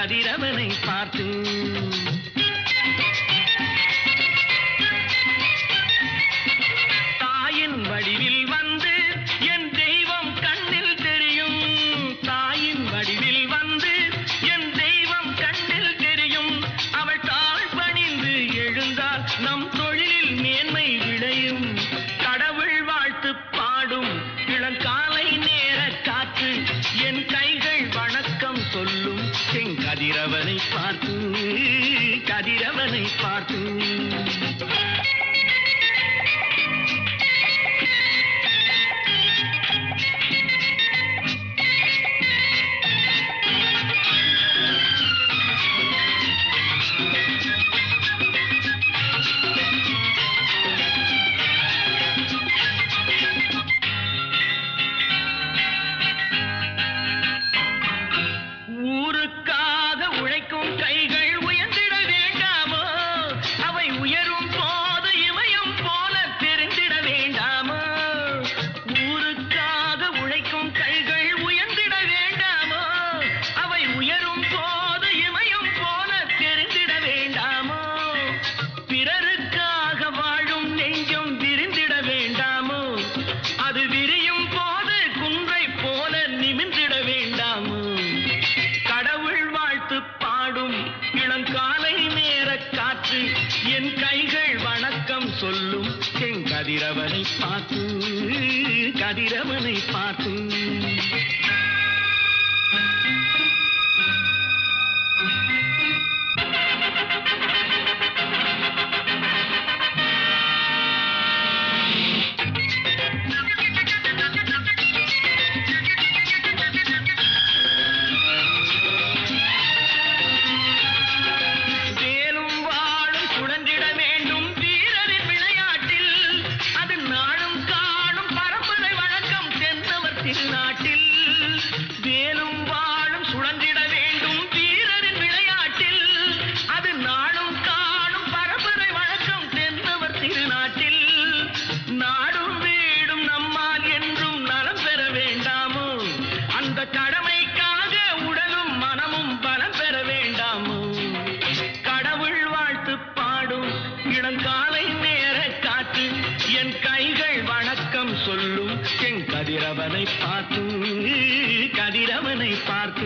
கதிரவனை பார்த்து. தாயின் வடிவில் பார்த்து கதிரவனை பார்த்து. இளங்காலை நேர காற்று என் கைகள் வணக்கம் சொல்லும். என் கதிரவனை பார்த்து கதிரவனை பார்த்து. திருநாட்டில் வேலும் வாழும் சுழன்றிட வேண்டும் வீரரின் விளையாட்டில். அது நாளும் காணும் பரம்பரை வழக்கம் தென்னவர் திருநாட்டில். நாடும் வீடும் நம்மால் என்றும் நலம் பெற வேண்டாமோ? அந்த கடமைக்காக உடலும் மனமும் பலம் பெற வேண்டாமோ? கடவுள் வாழ்த்து பாடும் இளங்காலை நேர காற்று என் கைகள் வணக்கம் சொல்லும். கதிரவனை பார்த்து கதிரவனை பார்த்து